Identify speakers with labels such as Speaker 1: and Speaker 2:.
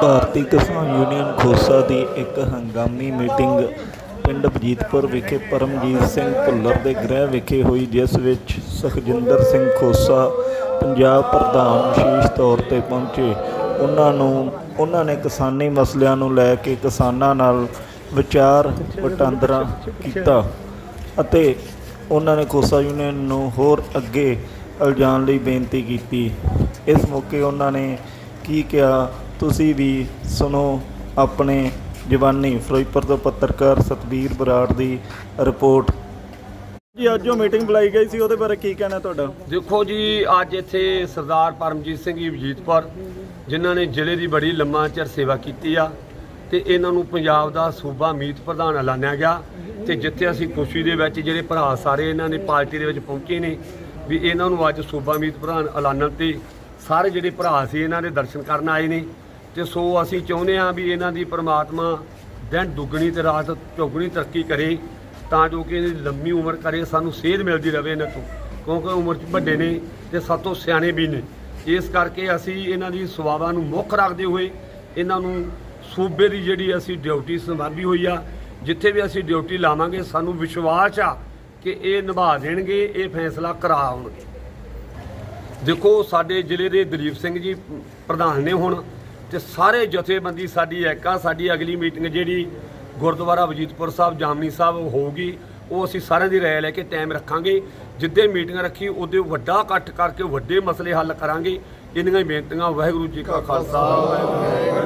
Speaker 1: ਭਾਰਤੀ ਕਿਸਾਨ ਯੂਨੀਅਨ ਖੋਸਾ ਦੀ ਇੱਕ ਹੰਗਾਮੀ ਮੀਟਿੰਗ ਪਿੰਡ ਬਜੀਤਪੁਰ ਵਿਖੇ ਪਰਮਜੀਤ ਸਿੰਘ ਭੁੱਲਰ ਦੇ ਗ੍ਰਹਿ ਵਿਖੇ ਹੋਈ, ਜਿਸ ਵਿੱਚ ਸੁਖਜਿੰਦਰ ਸਿੰਘ ਖੋਸਾ ਪੰਜਾਬ ਪ੍ਰਧਾਨ ਵਿਸ਼ੇਸ਼ ਤੌਰ ਤੇ ਪਹੁੰਚੇ। ਉਹਨਾਂ ਨੂੰ, ਉਹਨਾਂ ਨੇ ਕਿਸਾਨੀ ਮਸਲਿਆਂ ਨੂੰ ਲੈ ਕੇ ਕਿਸਾਨਾਂ ਨਾਲ ਵਿਚਾਰ ਵਟਾਂਦਰਾ ਕੀਤਾ ਅਤੇ ਉਹਨਾਂ ਨੇ ਖੋਸਾ ਯੂਨੀਅਨ ਨੂੰ ਹੋਰ ਅੱਗੇ ਇਲਜਾਣ ਲਈ ਬੇਨਤੀ ਕੀਤੀ। ਇਸ ਮੌਕੇ ਉਹਨਾਂ ਨੇ ਕੀ ਕਿਹਾ? ਤੁਸੀਂ ਵੀ ਸੁਣੋ ਆਪਣੇ ਜਵਾਨੀ ਫਿਰੋਜ਼ਪੁਰ ਤੋਂ ਪੱਤਰਕਾਰ ਸਤਬੀਰ ਬਰਾੜ ਦੀ ਰਿਪੋਰਟ। ਜੀ, ਅੱਜ ਜੋ ਮੀਟਿੰਗ ਬੁਲਾਈ ਗਈ ਸੀ, ਉਹਦੇ ਬਾਰੇ ਕੀ ਕਹਿਣਾ ਤੁਹਾਡਾ?
Speaker 2: ਦੇਖੋ ਜੀ, ਅੱਜ ਇੱਥੇ ਸਰਦਾਰ ਪਰਮਜੀਤ ਸਿੰਘ ਜੀ ਵਜੀਦਪੁਰ ਜਿਨ੍ਹਾਂ ਨੇ ਜ਼ਿਲ੍ਹੇ ਦੀ ਬੜੀ ਲੰਮਾ ਚਿਰ ਸੇਵਾ ਕੀਤੀ ਆ, ਤੇ ਇਹਨਾਂ ਨੂੰ ਪੰਜਾਬ ਦਾ ਸੂਬਾ ਮੀਤ ਪ੍ਰਧਾਨ ਐਲਾਨਿਆ ਗਿਆ, ਤੇ ਜਿੱਥੇ ਅਸੀਂ ਖੁਸ਼ੀ ਦੇ ਵਿੱਚ ਜਿਹੜੇ ਭਰਾ ਸਾਰੇ ਇਹਨਾਂ ਨੇ ਪਾਰਟੀ ਦੇ ਵਿੱਚ ਪਹੁੰਚੇ ਨੇ, ਵੀ ਇਹਨਾਂ ਨੂੰ ਅੱਜ ਸੂਬਾ ਮੀਤ ਪ੍ਰਧਾਨ ਐਲਾਨਣ ਤੇ ਸਾਰੇ ਜਿਹੜੇ ਭਰਾ ਸੀ, ਇਹਨਾਂ ਦੇ ਦਰਸ਼ਨ ਕਰਨ ਆਏ ਨੇ। ਤੇ ਸੋ ਅਸੀਂ ਚਾਹੁੰਦੇ ਹਾਂ ਵੀ ਇਹਨਾਂ ਦੀ ਪ੍ਰਮਾਤਮਾ ਦਿਨ ਦੁੱਗਣੀ ਤੇ ਰਾਤ ਚੌਗਣੀ ਤਰੱਕੀ ਕਰੇ, ਤਾਂ ਜੋ ਕਿ ਇਹਦੀ ਲੰਮੀ ਉਮਰ ਕਰੇ, ਸਾਨੂੰ ਸੇਧ ਮਿਲਦੀ ਰਹੇ ਇਹਨਾਂ ਤੋਂ। ਕਿਉਂਕਿ ਉਮਰ 'ਚ ਵੱਡੇ ਨੇ ਤੇ ਸਾਤੋਂ ਸਿਆਣੇ ਵੀ ਨੇ। ਇਸ ਕਰਕੇ ਅਸੀਂ ਇਹਨਾਂ ਦੀ ਸੇਵਾਵਾਂ ਨੂੰ ਮੁੱਖ ਰੱਖਦੇ ਹੋਏ ਇਹਨਾਂ ਨੂੰ ਸੂਬੇ ਦੀ ਜਿਹੜੀ ਅਸੀਂ ਡਿਊਟੀ ਸੰਭਾਲੀ ਹੋਈ ਆ, ਜਿੱਥੇ ਵੀ ਅਸੀਂ ਡਿਊਟੀ ਲਾਵਾਂਗੇ, ਸਾਨੂੰ ਵਿਸ਼ਵਾਸ ਆ ਕਿ ਇਹ ਨਿਭਾ ਦੇਣਗੇ, ਇਹ ਫੈਸਲਾ ਕਰਾਉਣਗੇ ਦੇਖੋ, ਸਾਡੇ ਜ਼ਿਲ੍ਹੇ ਦੇ ਦਲੀਪ ਸਿੰਘ ਜੀ, ਪ੍ਰਧਾਨ ਨੇ ਹੁਣ ਤੇ ਸਾਰੇ ਜਥੇਬੰਦੀ ਸਾਡੀ ਇੱਕ ਸਾਡੀ ਅਗਲੀ ਮੀਟਿੰਗ ਜਿਹੜੀ ਗੁਰਦੁਆਰਾ ਵਜੀਦਪੁਰ ਸਾਹਿਬ, ਜਾਮਨੀ ਸਾਹਿਬ ਹੋਊਗੀ, ਉਹ ਅਸੀਂ ਸਾਰਿਆਂ ਦੀ ਰਾਏ ਲੈ ਕੇ ਟਾਈਮ ਰੱਖਾਂਗੇ। ਜਿੱਦੇ ਮੀਟਿੰਗ ਰੱਖੀ, ਉਹਦੇ ਵੱਡਾ ਇਕੱਠ ਕਰਕੇ, ਵੱਡੇ ਮਸਲੇ ਹੱਲ ਕਰਾਂਗੇ। ਇੰਨੀਆਂ ਹੀ ਬੇਨਤੀਆਂ, ਵਾਹਿਗੁਰੂ ਜੀ ਕਾ ਖਾਲਸਾ।